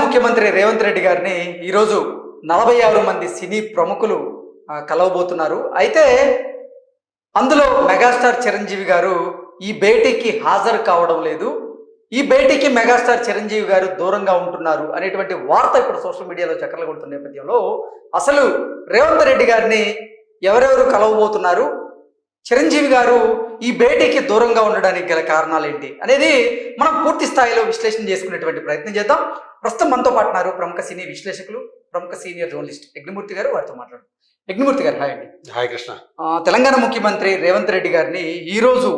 ముఖ్యమంత్రి రేవంత్ రెడ్డి గారిని ఈరోజు నలభై ఆరు మంది సినీ ప్రముఖులు కలవబోతున్నారు. అయితే అందులో మెగాస్టార్ చిరంజీవి గారు ఈ భేటీకి హాజరు కావడం లేదు. ఈ భేటీకి మెగాస్టార్ చిరంజీవి గారు దూరంగా ఉంటున్నారు అనేటువంటి వార్త ఇప్పుడు సోషల్ మీడియాలో చక్కర్లు కొడుతున్న నేపథ్యంలో అసలు రేవంత్ రెడ్డి గారిని ఎవరెవరు కలవబోతున్నారు? చిరంజీవి గారు ఈ భేటీకి దూరంగా ఉండడానికి గల కారణాలు ఏంటి అనేది మనం పూర్తి స్థాయిలో విశ్లేషణ చేసుకునేటువంటి ప్రయత్నం చేద్దాం. ప్రస్తుతం మనతో పాటు ఉన్నారు ప్రముఖ సినీ విశ్లేషకులు ప్రముఖ సీనియర్ జర్నలిస్ట్ యజ్ఞమూర్తి గారు వారితో మాట్లాడు యజ్ఞమూర్తి గారు హాయ్ అండి. హాయ్ కృష్ణ. తెలంగాణ ముఖ్యమంత్రి రేవంత్ రెడ్డి గారిని ఈరోజు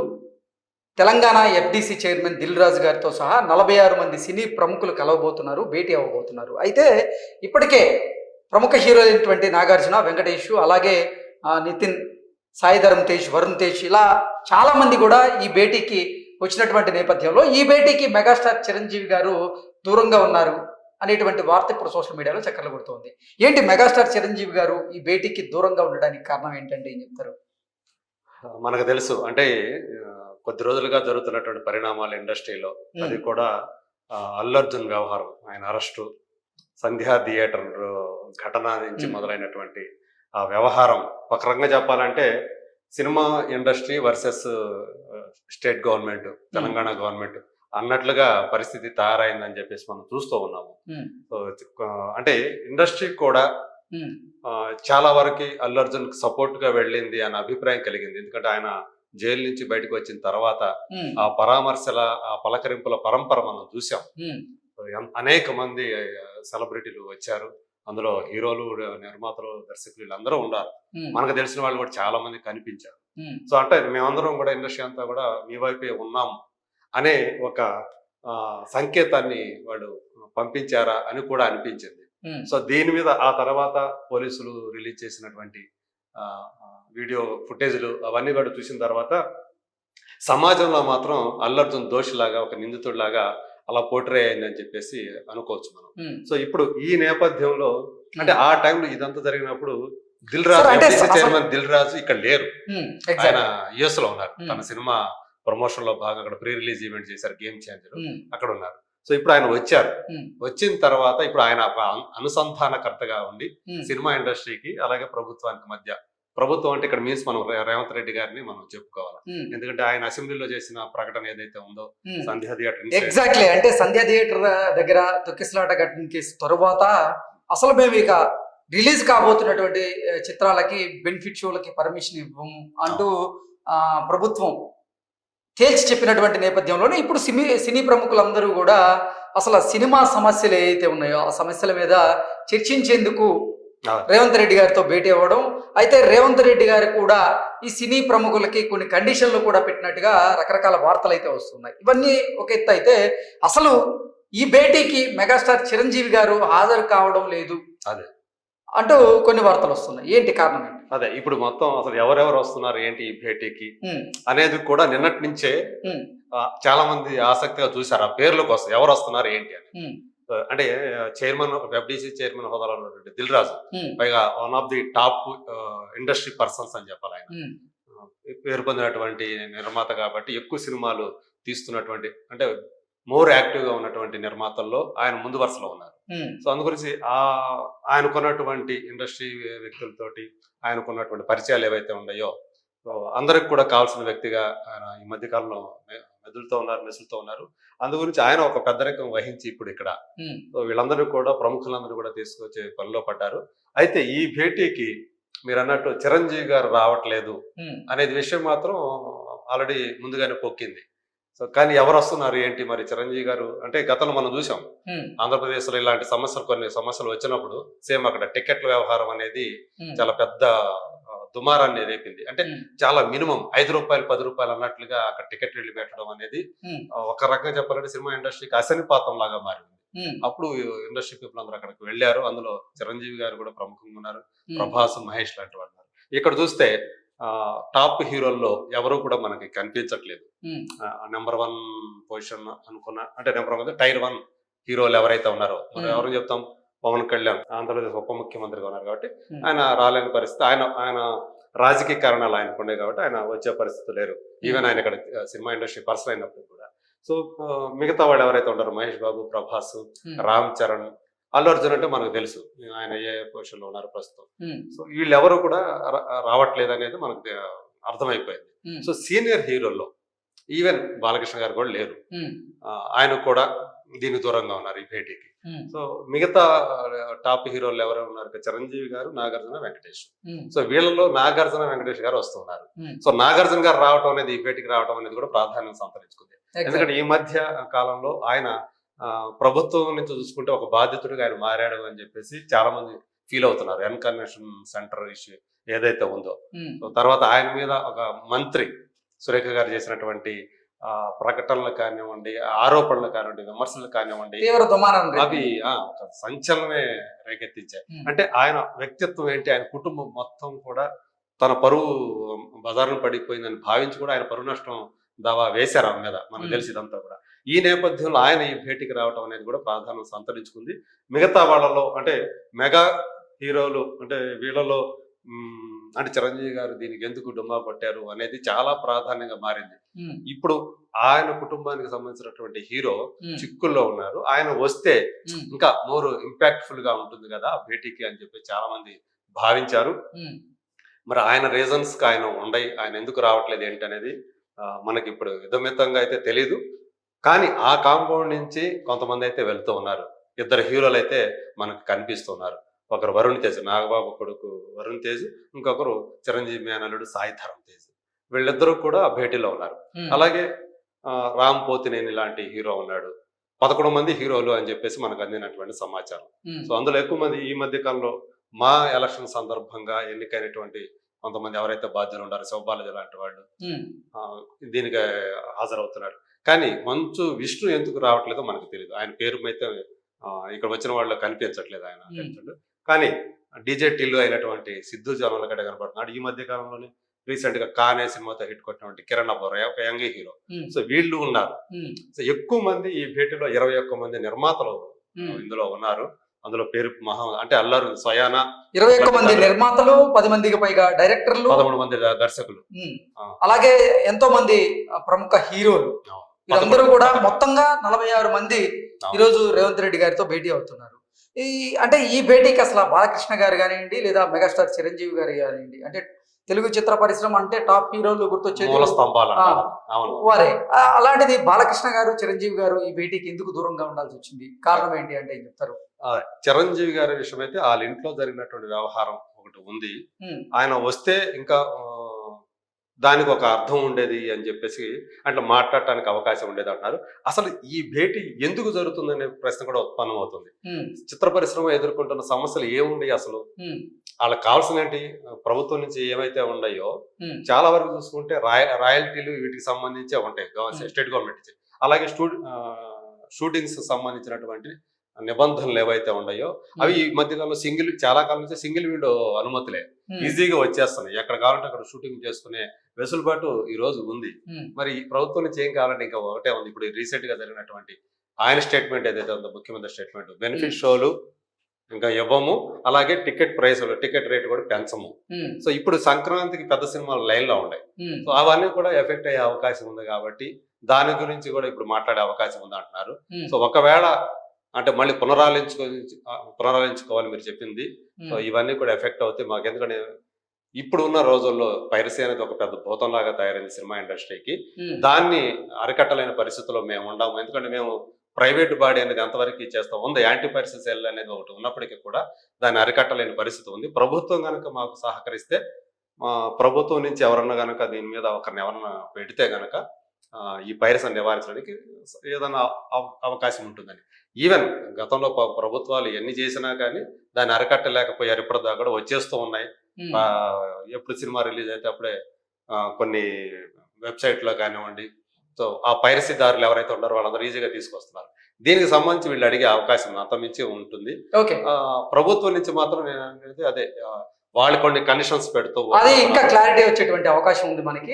తెలంగాణ ఎఫ్డిసి చైర్మన్ దిల్ రాజు గారితో సహా నలభై ఆరు మంది సినీ ప్రముఖులు కలవబోతున్నారు భేటీ అవ్వబోతున్నారు. అయితే ఇప్పటికే ప్రముఖ హీరోయినటువంటి నాగార్జున వెంకటేష్ అలాగే నితిన్ సాయి ధరమ్ తేజ్ వరుణ్ తేజ్ ఇలా చాలా మంది కూడా ఈ భేటీకి వచ్చినటువంటి నేపథ్యంలో ఈ భేటీకి మెగాస్టార్ చిరంజీవి గారు దూరంగా ఉన్నారు అనేటువంటి వార్త ఇప్పుడు సోషల్ మీడియాలో చక్కర్లు కొడుతోంది ఏంటి మెగాస్టార్ చిరంజీవి గారు ఈ భేటీకి దూరంగా ఉండడానికి కారణం ఏంటంటే ఏం చెప్తారు? మనకు తెలుసు. అంటే కొద్ది రోజులుగా జరుగుతున్నటువంటి పరిణామాలు ఇండస్ట్రీలో అది కూడా ఆ, అల్లు అర్జున్ వ్యవహారం. ఆయన అరెస్టు సంధ్యా థియేటర్ ఘటన నుంచి. మొదలైనటువంటి ఆ వ్యవహారం. ఒక రకంగా చెప్పాలంటే cinema industry versus state government Telangana government అన్నట్లుగా పరిస్థితి తయారైందని చెప్పేసి మనం చూస్తూ ఉన్నాము. అంటే ఇండస్ట్రీ కూడా చాలా వరకు అల్లు అర్జున్ సపోర్ట్గా వెళ్ళింది అనే అభిప్రాయం కలిగింది. ఎందుకంటే ఆయన జైలు నుంచి బయటకు వచ్చిన తర్వాత ఆ పరామర్శల ఆ పలకరింపుల పరంపర మనం చూసాం అనేక మంది సెలబ్రిటీలు వచ్చారు. అందులో హీరోలు నిర్మాతలు దర్శకులు వీళ్ళందరూ ఉన్నారు మనకు తెలిసిన వాళ్ళు కూడా చాలా మంది కనిపించారు. సో అంటే మేమందరం కూడా ఇండస్ట్రీ అంతా కూడా మీ వైపే ఉన్నాం అనే ఒక ఆ, సంకేతాన్ని వాళ్ళు పంపించారా అని కూడా అనిపించింది. సో దీని మీద ఆ తర్వాత పోలీసులు రిలీజ్ చేసినటువంటి వీడియో ఫుటేజ్లు అవన్నీ కూడా చూసిన తర్వాత సమాజంలో మాత్రం అల్లర్జున్ దోషిలాగా ఒక నిందితుడిలాగా అలా పోట్రే అయిందని చెప్పేసి అనుకోవచ్చు మనం. సో ఇప్పుడు ఈ నేపథ్యంలో అంటే ఆ టైంలో ఇదంతా జరిగినప్పుడు దిల్ రాజు చైర్మన్ దిల్ రాజు ఇక్కడ లేరు. ఆయన. యుఎస్లో ఉన్నారు. తన సినిమా ప్రమోషన్లో భాగంగా అక్కడ ప్రీ రిలీజ్ ఈవెంట్ చేశారు గేమ్ చేంజర్. అక్కడ ఉన్నారు. సో ఇప్పుడు ఆయన వచ్చారు. వచ్చిన తర్వాత ఇప్పుడు ఆయన అను- అనుసంధానకర్తగా ఉండి సినిమా ఇండస్ట్రీకి అలాగే ప్రభుత్వానికి మధ్య ప్రభుత్వం అంటే ఇక్కడ మీన్స్ మనం రేవంత్ రెడ్డి గారిని మనం చెప్పుకోవాలి ఎందుకంటే ఆయన అసెంబ్లీలో చేసిన ప్రకటన ఏదైతే ఉందో. సంధ్యా థియేటర్ ఎగ్జాక్ట్లీ అంటే సంధ్యా థియేటర్ దగ్గర తొక్కిసలాట ఘటన కేసు తరువాత అసలు మేము ఇక రిలీజ్ కాబోతున్నటువంటి చిత్రాలకి బెనిఫిట్ షోలకి పర్మిషన్ ఇవ్వము అంటూ ఆ, ప్రభుత్వం తేల్చి చెప్పినటువంటి నేపథ్యంలోనే ఇప్పుడు సినీ సినీ ప్రముఖులందరూ కూడా అసలు సినిమా సమస్యలు ఏవైతే ఉన్నాయో ఆ సమస్యల మీద చర్చించేందుకు. రేవంత్ రెడ్డి గారితో భేటీ అవ్వడం అయితే రేవంత్ రెడ్డి గారు కూడా ఈ సినీ ప్రముఖులకి కొన్ని కండిషన్లు కూడా పెట్టినట్టుగా రకరకాల వార్తలు అయితే వస్తున్నాయి. ఇవన్నీ ఒక ఎత్తు అయితే అసలు ఈ భేటీకి మెగాస్టార్ చిరంజీవి గారు హాజరు కావడం లేదు అదే. అంటూ కొన్ని వార్తలు వస్తున్నాయి. ఏంటి కారణం ఏంటి? అదే ఇప్పుడు మొత్తం అసలు ఎవరెవరు వస్తున్నారు ఏంటి ఈ భేటీకి అనేది కూడా నిన్నటి నుంచే చాలా మంది ఆసక్తిగా చూశారు. ఆ పేర్ల కోసం ఎవరు వస్తున్నారు ఏంటి అని. అంటే చైర్మన్ ఎఫ్డిసి చైర్మన్ హోదాలో ఉన్నటువంటి దిల్ రాజు పైగా one of the top industry persons అని చెప్పాలి ఆయన. పేరు పొందినటువంటి నిర్మాత కాబట్టి ఎక్కువ సినిమాలు తీస్తున్నటువంటి అంటే మోర్ యాక్టివ్గా ఉన్నటువంటి నిర్మాతల్లో ఆయన ముందు వరుసలో ఉన్నారు. సో అందుగురించి ఆ ఆయనకున్నటువంటి ఇండస్ట్రీ వ్యక్తులతోటి ఆయనకున్నటువంటి పరిచయాలు ఏవైతే ఉన్నాయో అందరికి కూడా కావాల్సిన వ్యక్తిగా ఆయన ఈ మధ్య కాలంలో మెదులుతూ ఉన్నారు మెసులుతూ ఉన్నారు. అందు గురించి ఆయన ఒక పెద్దరికం వహించి ఇప్పుడు ఇక్కడ వీళ్ళందరూ కూడా ప్రముఖులందరూ కూడా తీసుకొచ్చే పనిలో పడ్డారు. అయితే ఈ భేటీకి మీరు అన్నట్టు చిరంజీవి గారు రావట్లేదు అనేది విషయం మాత్రం ఆల్రెడీ ముందుగానే పొక్కింది. సో కానీ ఎవరు వస్తున్నారు ఏంటి మరి చిరంజీవి గారు? అంటే గతంలో మనం చూసాం ఉమ్, ఆంధ్రప్రదేశ్లో ఇలాంటి సమస్యలు కొన్ని సమస్యలు వచ్చినప్పుడు సేమ్ అక్కడ టికెట్ల వ్యవహారం అనేది చాలా పెద్ద దుమారాన్ని రేపింది. అంటే చాలా మినిమం ఐదు రూపాయలు పది రూపాయలు అన్నట్లుగా అక్కడ టికెట్ వెళ్ళి పెట్టడం అనేది ఒక రకంగా చెప్పాలంటే సినిమా ఇండస్ట్రీకి అసనిపాతం లాగా మారింది. అప్పుడు ఇండస్ట్రీ పీపుల్ అందరూ అక్కడికి వెళ్ళారు. అందులో చిరంజీవి గారు కూడా ప్రముఖంగా ఉన్నారు. ప్రభాస్ మహేష్ లాంటి వాళ్ళు. ఇక్కడ చూస్తే ఆ, టాప్ హీరోల్లో ఎవరు కూడా మనకి కనిపించట్లేదు. నెంబర్ వన్ పొజిషన్ అనుకున్న అంటే నెంబర్ వన్ టైర్ వన్ హీరోలు ఎవరైతే ఉన్నారో మనం. ఎవరు చెప్తాం? పవన్ కళ్యాణ్ ఆంధ్రప్రదేశ్ ఉప ముఖ్యమంత్రిగా ఉన్నారు కాబట్టి Hmm. ఆయన రాలేని పరిస్థితి. ఆయన ఆయన రాజకీయ కారణాలు ఆయనకు ఉండే కాబట్టి ఆయన వచ్చే పరిస్థితి లేరు. ఈవెన్ ఆయన ఇక్కడ సినిమా ఇండస్ట్రీ పర్సన్ అయినప్పుడు కూడా. సో మిగతా వాళ్ళు ఎవరైతే ఉంటారో మహేష్ బాబు ప్రభాస్ ఉమ్, రామ్ చరణ్ అల్లు అర్జున్ అంటే మనకు తెలుసు. ఆయన ఏ పొజిషన్లో ఉన్నారు ప్రస్తుతం. సో వీళ్ళు ఎవరు కూడా రావట్లేదు అనేది మనకు అర్థమైపోయింది. సో సీనియర్ హీరోల్లో ఈవెన్ బాలకృష్ణ గారు కూడా లేరు. ఆయన కూడా దీనికి దూరంగా ఉన్నారు ఈ భేటీకి. సో మిగతా టాప్ హీరోలు ఎవరు ఉన్నారు చిరంజీవి గారు నాగార్జున వెంకటేష్. సో వీళ్ళలో నాగార్జున వెంకటేష్ గారు వస్తున్నారు. సో నాగార్జున గారు రావటం అనేది ఈ భేటీకి రావటం అనేది కూడా ప్రాధాన్యం సంతరించుకుంది. ఎందుకంటే ఈ మధ్య కాలంలో ఆయన ప్రభుత్వం నుంచి చూసుకుంటే ఒక బాధితుడిగా ఆయన మారాడు అని చెప్పేసి చాలా మంది ఫీల్ అవుతున్నారు. ఎన్ కన్వెన్షన్ సెంటర్ ఇష్యూ ఏదైతే ఉందో. తర్వాత ఆయన మీద ఒక మంత్రి సురేఖ గారు చేసినటువంటి ప్రకటనలు కానివ్వండి ఆరోపణలు కానివ్వండి విమర్శలు కానివ్వండి తీవ్ర దుమారం రేపు. అవి ఒక సంచలనమే రేకెత్తించాయి. అంటే ఆయన వ్యక్తిత్వం ఏంటి? ఆయన కుటుంబం మొత్తం కూడా తన పరువు బజారును పడిపోయిందని భావించి కూడా ఆయన పరువు నష్టం దావా వేశారు ఆమె మీద. మనకు. తెలిసి ఇదంతా కూడా. ఈ నేపథ్యంలో ఆయన ఈ భేటీకి రావడం అనేది కూడా ప్రాధాన్యం సంతరించుకుంది. మిగతా వాళ్ళలో అంటే మెగా హీరోలు అంటే వీళ్ళలో అంటే చిరంజీవి గారు దీనికి ఎందుకు డుమ్మా కొట్టారు అనేది చాలా ప్రాధాన్యంగా మారింది. ఇప్పుడు ఆయన కుటుంబానికి సంబంధించినటువంటి హీరో చిక్కుల్లో ఉన్నారు. ఆయన వస్తే ఇంకా మోర్ ఇంపాక్ట్ఫుల్గా ఉంటుంది కదా ఆ భేటీకి అని చెప్పి చాలా మంది భావించారు మరి ఆయన రీజన్స్కి ఆయన ఉండయి ఆయన ఎందుకు రావట్లేదు ఏంటి అనేది ఆ, మనకి ఇప్పుడు విధమితంగా అయితే తెలియదు కానీ ఆ కాంపౌండ్ నుంచి కొంతమంది అయితే వెళ్తూ ఉన్నారు. ఇద్దరు హీరోలు అయితే మనకు కనిపిస్తున్నారు ఒకరు వరుణ్ తేజ్ నాగబాబు కొడుకు వరుణ్ తేజ్ ఇంకొకరు చిరంజీవి మేనల్లుడు సాయి ధరం తేజ్. వీళ్ళిద్దరూ కూడా ఆ భేటీలో ఉన్నారు. అలాగే రామ్ పోతినేని లాంటి హీరో ఉన్నాడు. పదకొండు మంది హీరోలు అని చెప్పేసి మనకు అందినటువంటి సమాచారం. సో అందులో ఎక్కువ మంది ఈ మధ్య కాలంలో మా ఎలక్షన్ సందర్భంగా ఎన్నికైనటువంటి కొంతమంది ఎవరైతే బాధ్యులు ఉన్నారో శివబాలాజీ లాంటి వాళ్ళు దీనికి హాజరవుతున్నాడు కానీ మంచు విష్ణు ఎందుకు రావట్లేదో మనకు తెలియదు ఆయన పేరు అయితే ఇక్కడ వచ్చిన వాళ్ళు కనిపించట్లేదు ఆయన. కానీ డీజే టిల్లు అయినటువంటి సిద్ధు జనాల గడ్డ కనబడుతున్నాడు ఈ మధ్య కాలంలోనే రీసెంట్గా కానే సినిమాతో హిట్ కొట్టినటువంటి కిరణ్ అబ్బోరయ్య ఒక యంగ్ హీరో. సో వీళ్ళు ఉన్నారు. సో ఎక్కువ మంది ఈ భేటీలో ఇరవై ఒక్క మంది నిర్మాతలు. ఇందులో ఉన్నారు. అందులో పేరు మహా అంటే అల్లరు స్వయాన ఇరవై ఒక్క మంది నిర్మాతలు పది మందికి పైగా డైరెక్టర్లు. పదమూడు మంది దర్శకులు. అలాగే ఎంతో మంది ప్రముఖ హీరోలు. వీరందరూ కూడా మొత్తంగా నలభై ఆరు మంది. ఈరోజు రేవంత్ రెడ్డి గారితో భేటీ అవుతున్నారు. ఈ అంటే ఈ భేటీకి అసలు బాలకృష్ణ గారు కానివ్వండి లేదా మెగాస్టార్ చిరంజీవి గారు కానివ్వండి అంటే తెలుగు చిత్ర పరిశ్రమ అంటే టాప్ హీరోలు గుర్తొచ్చేది వారే. అలాంటిది బాలకృష్ణ గారు చిరంజీవి గారు ఈ భేటీకి ఎందుకు దూరంగా ఉండాల్సి వచ్చింది? కారణం ఏంటి అంటే చెప్తారు? చిరంజీవి గారి విషయం అయితే వాళ్ళ ఇంట్లో జరిగినటువంటి వ్యవహారం ఒకటి ఉంది. ఆయన వస్తే ఇంకా దానికి ఒక అర్థం ఉండేది అని చెప్పేసి అట్లా మాట్లాడటానికి అవకాశం ఉండేది అంటున్నారు అసలు ఈ భేటీ ఎందుకు జరుగుతుందనే ప్రశ్న కూడా ఉత్పన్నం అవుతుంది చిత్ర పరిశ్రమ ఎదుర్కొంటున్న సమస్యలు ఏముండి అసలు? వాళ్ళకి కావాల్సిన ఏంటి ప్రభుత్వం నుంచి ఏమైతే ఉన్నాయో చాలా వరకు చూసుకుంటే రాయ రాయల్టీలు వీటికి సంబంధించే ఉంటాయి. స్టేట్ గవర్నమెంట్ అలాగే స్టూ షూటింగ్స్ సంబంధించినటువంటి నిబంధనలు ఏవైతే ఉన్నాయో అవి ఈ మధ్యకాలంలో సింగిల్ చాలా కాలం నుంచి సింగిల్ విండో అనుమతులే. ఈజీగా వచ్చేస్తున్నాయి. ఎక్కడ కావాలంటే అక్కడ షూటింగ్ చేసుకునే వెసులుబాటు ఈ రోజు ఉంది. మరి ఈ ప్రభుత్వం నుంచి ఏం కావాలంటే ఇంకా ఒకటే ఉంది. ఇప్పుడు రీసెంట్గా జరిగినటువంటి ఆయన స్టేట్మెంట్ ఏదైతే ఉందో ముఖ్యమంత్రి స్టేట్మెంట్ బెనిఫిట్ షోలు ఇంకా ఇవ్వము. అలాగే టికెట్ ప్రైసులు టికెట్ రేట్ కూడా పెంచము. సో ఇప్పుడు సంక్రాంతికి పెద్ద సినిమాలు లైన్లో ఉన్నాయి సో అవన్నీ కూడా ఎఫెక్ట్ అయ్యే అవకాశం ఉంది కాబట్టి దాని గురించి కూడా ఇప్పుడు మాట్లాడే అవకాశం ఉంది అంటున్నారు సో ఒకవేళ అంటే మళ్ళీ పునరాలించుకో పునరాలించుకోవాలి మీరు చెప్పింది. సో ఇవన్నీ కూడా ఎఫెక్ట్ అవుతాయి. మాకు ఎందుకంటే ఇప్పుడు ఉన్న రోజుల్లో పైరసీ అనేది ఒక పెద్ద భూతంలాగా తయారైంది సినిమా ఇండస్ట్రీకి. దాన్ని అరికట్టలేని పరిస్థితుల్లో మేము ఉండము. ఎందుకంటే మేము ప్రైవేట్ బాడీ అనేది ఎంతవరకు చేస్తాం ఉంది యాంటీ పైరసీ సెల్ అనేది ఒకటి ఉన్నప్పటికీ కూడా దాన్ని అరికట్టలేని పరిస్థితి ఉంది. ప్రభుత్వం కనుక మాకు సహకరిస్తే మా ప్రభుత్వం నుంచి ఎవరన్నా కనుక దీని మీద ఒకరిని ఎవరన్నా పెడితే కనుక ఈ పైరసీని నివారించడానికి ఏదైనా అవ- అవకాశం ఉంటుందని. ఈవెన్ గతంలో ప్రభుత్వాలు ఎన్ని చేసినా కానీ దాన్ని అరికట్టలేకపోయారు. ఇప్పటిదాకా కూడా వచ్చేస్తూ ఉన్నాయి. ఎప్పుడు సినిమా రిలీజ్ అయితే అప్పుడే కొన్ని వెబ్సైట్లో కానివ్వండి. సో ఆ పైరసీదారులు ఎవరైతే ఉన్నారో వాళ్ళందరూ ఈజీగా తీసుకొస్తున్నారు. దీనికి సంబంధించి వీళ్ళు అడిగే అవకాశం అంత మించి ఉంటుంది. ప్రభుత్వం నుంచి మాత్రం నేను అనేది అదే వాళ్ళు కొన్ని కండిషన్స్ పెడుతూ అది ఇంకా క్లారిటీ వచ్చేటువంటి అవకాశం ఉంది మనకి.